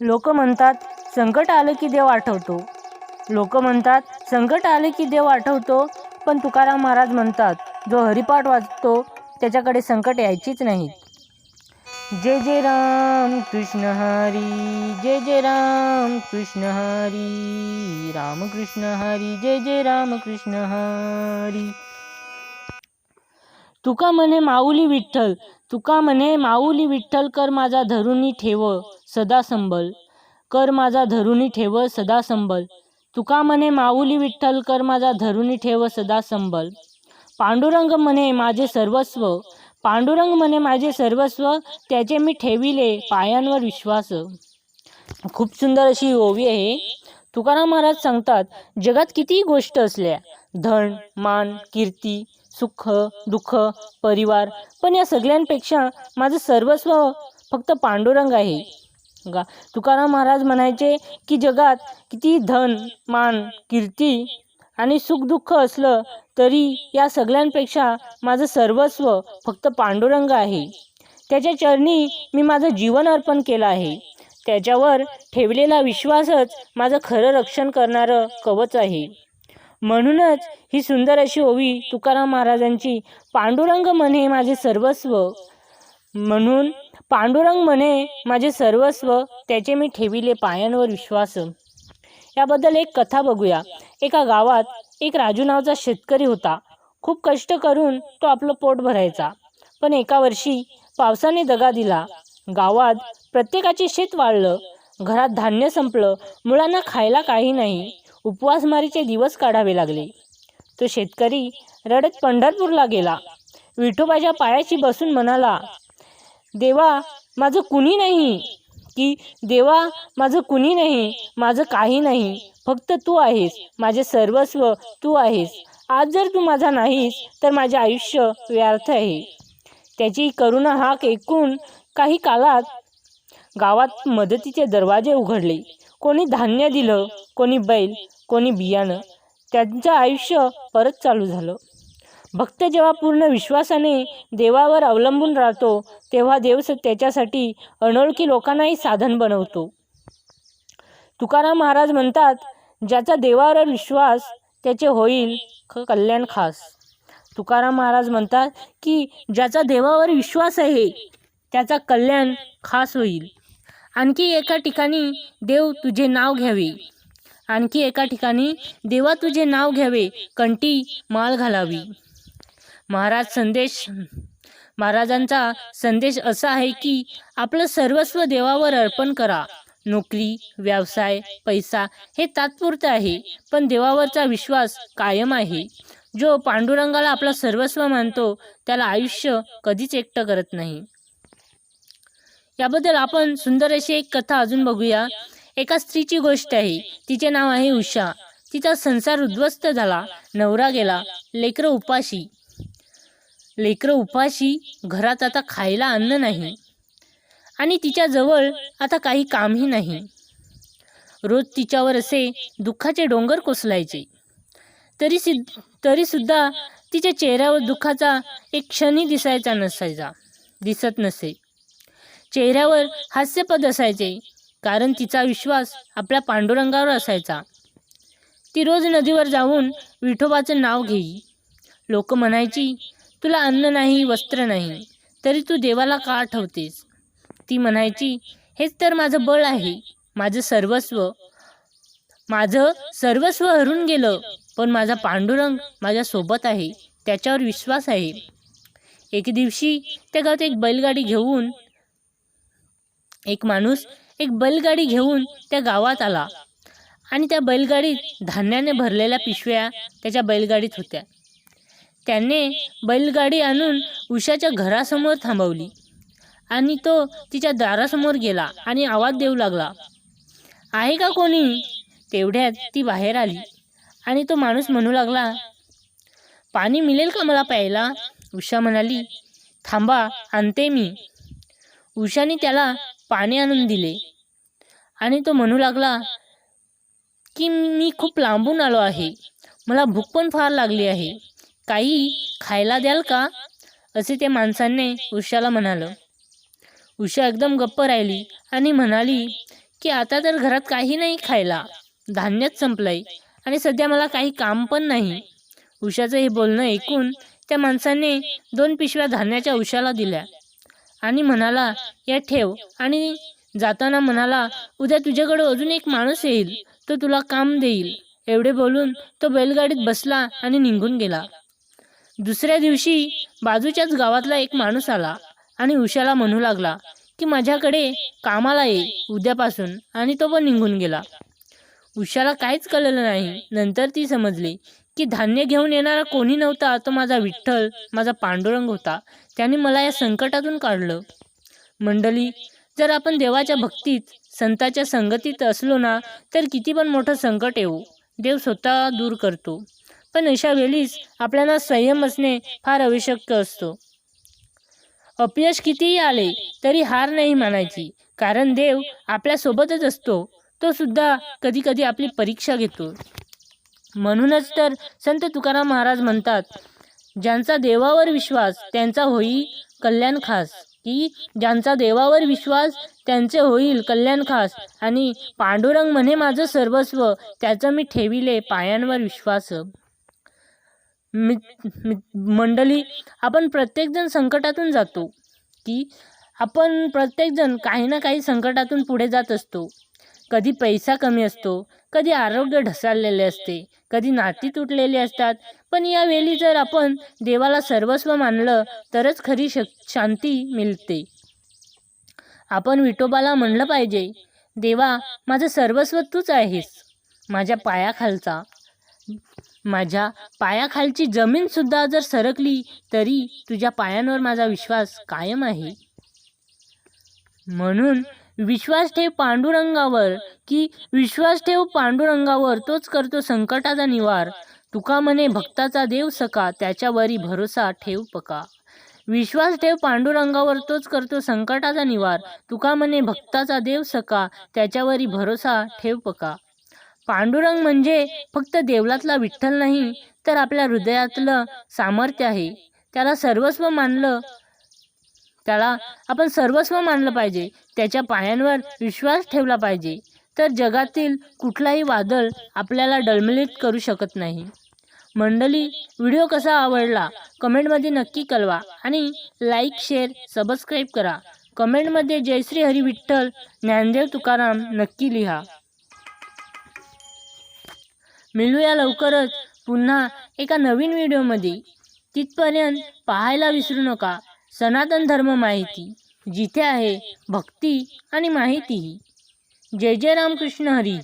लोक म्हणतात संकट आलं की देव आठवतो. लोक म्हणतात संकट आले की देव आठवतो पण तुकाराम महाराज म्हणतात जो हरिपाठ वाचतो त्याच्याकडे संकट यायचीच नाहीत. जय जय राम कृष्ण हरी जय जय राम कृष्ण हरी राम कृष्ण हरी जय जय राम कृष्ण हरी. तुका म्हणे माऊली विठ्ठल तुका म्हणे माऊली विठ्ठल कर माझा धरुणी ठेव सदा संबल. कर माझा धरुणी ठेव सदा संबल. तुका म्हणे माऊली विठ्ठल कर माझा धरुणी ठेव सदा संबल. पांडुरंग म्हणे माझे सर्वस्व पांडुरंग म्हणे माझे सर्वस्व त्याचे मी ठेविले पायांवर विश्वास. खूप सुंदर अशी ओवी आहे. तुकाराम महाराज सांगतात जगात कितीही गोष्ट असल्या धन मान कीर्ती सुख दुःख परिवार पण या सगळ्यांपेक्षा माझं सर्वस्व फक्त पांडुरंग आहे. गा तुकाराम महाराज म्हणायचे की जगात किती धन मान कीर्ती आणि सुखदुःख असलं तरी या सगळ्यांपेक्षा माझं सर्वस्व फक्त पांडुरंग आहे. त्याच्या चरणी मी माझं जीवन अर्पण केलं आहे. त्याच्यावर ठेवलेला विश्वासच माझं खरं रक्षण करणारं कवच आहे. म्हणूनच ही सुंदर अशी ओवी तुकाराम महाराजांची पांडुरंग म्हणे माझे सर्वस्व. म्हणून पांडुरंग म्हणे माझे सर्वस्व त्याचे मी ठेविले पायांवर विश्वास. याबद्दल एक कथा बघूया. एका गावात एक राजू नावचा शेतकरी होता. खूप कष्ट करून तो आपलं पोट भरायचा. पण एका वर्षी पावसाने दगा दिला. गावात प्रत्येकाचे शेत वाळलं. घरात धान्य संपलं. मुलांना खायला काही नाही. उपवासमारीचे दिवस काढावे लागले. तो शेतकरी रडत पंढरपूरला गेला. विठोबाच्या पायाशी बसून म्हणाला देवा माझं कुणी नाही? की देवा माझं कुणी नाही? माझं काही नाही. फक्त तू आहेस. माझे सर्वस्व तू आहेस. आज जर तू माझा नाहीस तर माझे आयुष्य व्यर्थ आहे. त्याची करुणा हाक ऐकून काही काळात गावात मदतीचे दरवाजे उघडले. कोणी धान्य दिलं कोणी बैल कोणी बियाणं त्यांचं आयुष्य परत चालू झालं. भक्त जेव्हा पूर्ण विश्वासाने देवावर अवलंबून राहतो तेव्हा देव त्याच्यासाठी अनोळखी लोकांनाही साधन बनवतो. तुकाराम महाराज म्हणतात ज्याचा देवावर विश्वास त्याचे होईल कल्याण खास. तुकाराम महाराज म्हणतात की ज्याचा देवावर विश्वास आहे त्याचा कल्याण खास होईल. आणखी एका ठिकाणी देव तुझे नाव घ्यावे. आणखी एका ठिकाणी देवा तुझे नाव घ्यावे कंठी माळ घालावी. महाराज संदेश महाराजांचा संदेश असा आहे की आपलं सर्वस्व देवावर अर्पण करा. नोकरी व्यवसाय पैसा हे तात्पुरतं आहे पण देवावरचा विश्वास कायम आहे. जो पांडुरंगाला आपला सर्वस्व मानतो त्याला आयुष्य कधीच एकटं करत नाही. याबद्दल आपण सुंदर अशी एक कथा अजून बघूया. एका स्त्रीची गोष्ट आहे. तिचे नाव आहे उषा. तिचा संसार उद्ध्वस्त झाला. नवरा गेला. लेकरं उपाशी. लेकरं उपाशी घरात आता खायला अन्न नाही. आणि तिच्याजवळ आता काही कामही नाही. रोज तिच्यावर असे दुःखाचे डोंगर कोसलायचे. तरी सि तरीसुद्धा तिच्या चेहऱ्यावर दुःखाचा एक क्षणही दिसायचा नसायचा. दिसत नसे. चेहऱ्यावर हास्यपद असायचे कारण तिचा विश्वास आपल्या पांडुरंगावर असायचा. ती रोज नदीवर जाऊन विठोबाचं नाव घेई. लोक म्हणायची तुला अन्न नाही वस्त्र नाही तरी तू देवाला का आठवतेस ती म्हणायची हेच तर माझं बळ आहे माझं सर्वस्व. माझं सर्वस्व हरून गेलं पण माझा पांडुरंग माझ्यासोबत आहे त्याच्यावर विश्वास आहे. एक दिवशी त्या गावात एक बैलगाडी घेऊन एक माणूस एक बैलगाडी घेऊन त्या गावात आला. आणि त्या बैलगाडीत धान्याने भरलेल्या पिशव्या त्याच्या बैलगाडीत होत्या. त्याने बैलगाडी आणून उषाच्या घरासमोर थांबवली. आणि तो तिच्या दारासमोर गेला आणि आवाज देऊ लागला. आहे का कोणी? तेवढ्यात ती बाहेर आली. आणि तो माणूस म्हणू लागला पाणी मिळेल का मला प्यायला? उषा म्हणाली थांबा आणते मी. उषाने त्याला पाणी आणून दिले. आणि तो म्हणू लागला की मी खूप लांबून आलो आहे. मला भूक पण फार लागली आहे. काही खायला द्याल का? असे त्या माणसाने उषाला म्हणालं. उषा एकदम गप्प राहिली आणि म्हणाली की आता तर घरात काही नाही खायला. धान्यच संपलंय आणि सध्या मला काही काम पण नाही. उषाचं हे बोलणं ऐकून त्या माणसाने दोन पिशव्या धान्याच्या उशाला दिल्या. आणि म्हणाला या ठेव. आणि जाताना म्हणाला उद्या तुझ्याकडे अजून एक माणूस येईल तो तुला काम देईल. एवढे बोलून तो बैलगाडीत बसला आणि निघून गेला. दुसऱ्या दिवशी बाजूच्याच गावातला एक माणूस आला आणि उषाला म्हणू लागला की माझ्याकडे कामाला ये उद्यापासून. आणि तो पण निघून गेला. उषाला काहीच कळलं नाही. नंतर ती समजली की धान्य घेऊन येणारा कोणी नव्हता तो माझा विठ्ठल माझा पांडुरंग होता. त्याने मला या संकटातून काढलं. मंडळी जर आपण देवाच्या भक्तीत संताच्या संगतीत असलो ना तर किती पण मोठं संकट येऊ. देव स्वतः दूर करतो. पण अशा वेळीच आपल्याला संयम असणे फार आवश्यक असतो. अपयश कितीही आले तरी हार नाही मानायची. कारण देव आपल्यासोबतच असतो. तो सुद्धा कधी कधी आपली परीक्षा घेतो. म्हणूनच तर संत तुकाराम महाराज म्हणतात ज्यांचा देवावर विश्वास त्यांचा होई कल्याण खास. की ज्यांचा देवावर विश्वास त्यांचे होईल कल्याण खास. आणि पांडुरंग म्हणे माझं सर्वस्व त्याचं मी ठेविले पायांवर विश्वास. मि मंडळी आपण प्रत्येकजण संकटातून जातो. की आपण प्रत्येकजण काही ना काही संकटातून पुढे जात असतो. कधी पैसा कमी असतो कधी आरोग्य ढसाळलेले असते कधी नाती तुटलेली असतात. पण यावेळी जर आपण देवाला सर्वस्व मानलं तरच खरी श शांती मिळते. आपण विठोबाला म्हणलं पाहिजे देवा माझं सर्वस्व तूच आहेस. माझ्या पायाखालचा माझ्या पायाखालची जमीनसुद्धा जर सरकली तरी तुझ्या पायांवर माझा विश्वास कायम आहे. म्हणून विश्वास ठेव पांडुरंगावर की विश्वास ठेव पांडुरंगावर तोच करतो संकटाचा निवार. तुका म्हणे भक्ताचा देव सका त्याच्यावरी भरोसा ठेव पका. विश्वास ठेव पांडुरंगावर तोच करतो संकटाचा निवार. तुका म्हणे भक्ताचा देव सका त्याच्यावरी भरोसा ठेव पका. पांडुरंग म्हणजे फक्त देवलातला विठ्ठल नाही तर आपल्या हृदयातलं सामर्थ्य आहे. त्याला सर्वस्व मानलं त्याला आपण सर्वस्व मानलं पाहिजे. त्याच्या पायांवर विश्वास ठेवला पाहिजे. तर जगातील कुठलाही वादळ आपल्याला डळमळीत करू शकत नाही. मंडळी व्हिडिओ कसा आवडला कमेंटमध्ये नक्की कळवा आणि लाईक शेअर सबस्क्राईब करा. कमेंटमध्ये जयश्री हरी विठ्ठल ज्ञानदेव तुकाराम नक्की लिहा. मिळूया लवकरच पुन्हा एका नवीन व्हिडिओमध्ये. तिथपर्यंत पाहायला विसरू नका. सनातन धर्म माहिती जिथे आहे भक्ती आणि माहितीही. जय जय रामकृष्ण हरी.